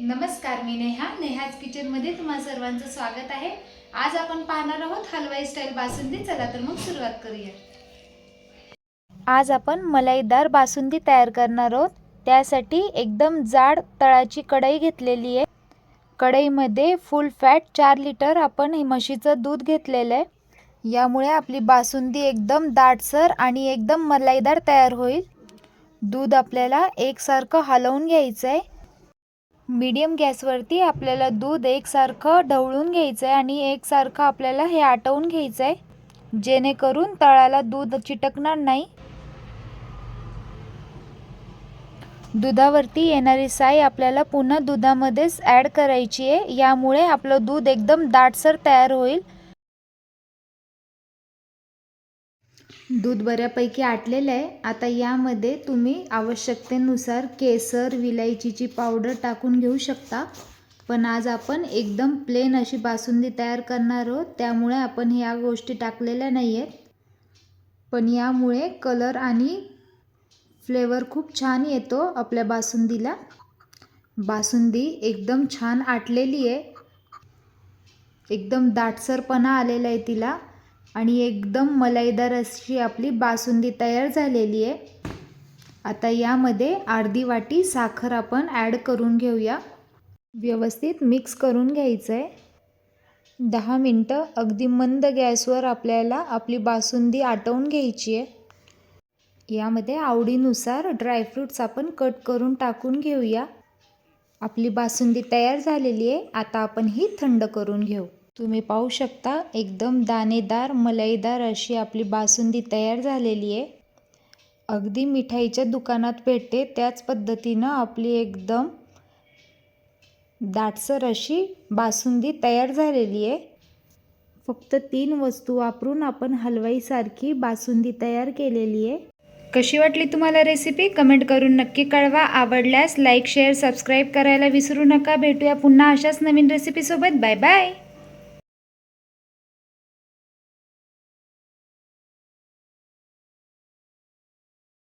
नमस्कार मी नेहा. नेहाज किचनमध्ये तुम्हा सर्वांचं स्वागत आहे. आज आपण पाहणार आहोत हलवाई स्टाईल बासुंदी. चला तर मग सुरुवात करूया. आज आपण मलाईदार बासुंदी तयार करणार आहोत. त्यासाठी एकदम जाड तळाची कढई घेतलेली आहे. कढईमध्ये फुल फॅट चार लिटर आपण हे म्हशीचं दूध घेतलेलं आहे. यामुळे आपली बासुंदी एकदम दाटसर आणि एकदम मलाईदार तयार होईल. दूध आपल्याला एकसारखं हलवून घ्यायचं आहे मीडियम गॅसवरती आपल्याला दूध एकसारखं ढवळून घ्यायचं आहे आणि एकसारखं आपल्याला हे आटवून घ्यायचं आहे जेणेकरून तळाला दूध चिटकणार नाही. दुधावरती येणारी साई आपल्याला पुन्हा दुधामध्येच ॲड करायची आहे यामुळे आपलं दूध एकदम दाटसर तयार होईल. दूध बऱ्यापैकी आटलेलं आहे. आता यामध्ये तुम्ही आवश्यकतेनुसार केसर विलायचीची पावडर टाकून घेऊ शकता. पण आज आपण एकदम प्लेन अशी बासुंदी तयार करणार आहोत. त्यामुळे आपण ह्या गोष्टी टाकलेल्या नाही आहेत पण यामुळे कलर आणि फ्लेवर खूप छान येतो आपल्या बासुंदीला. बासुंदी एकदम छान आटलेली आहे. एकदम दाटसरपणा आलेला आहे तिला. आणि एकदम मलाईदार अशी आपली बासुंदी तयार झालेली आहे. आता यामध्ये अर्धी वाटी साखर आपण ॲड करून घेऊया. व्यवस्थित मिक्स करून घ्यायचं आहे दहा मिनटं अगदी मंद गॅसवर आपल्याला आपली बासुंदी आटवून घ्यायची आहे. यामध्ये आवडीनुसार ड्रायफ्रूट्स आपण कट करून टाकून घेऊया. आपली बासुंदी तयार झालेली आहे. आता आपण ही थंड करून घेऊ. तुम्ही पाहू शकता एकदम दाणेदार मलाईदार अशी आपली बासुंदी तयार झालेली आहे. अगदी मिठाईच्या दुकानात भेटते त्याच पद्धतीनं आपली एकदम दाटसर अशी बासुंदी तयार झालेली आहे. फक्त तीन वस्तू वापरून आपण हलवाईसारखी बासुंदी तयार केलेली आहे. कशी वाटली तुम्हाला रेसिपी? कमेंट करून नक्की कळवा. आवडल्यास लाईक शेअर सबस्क्राईब करायला विसरू नका. भेटूया पुन्हा अशाच नवीन रेसिपीसोबत. Bye bye!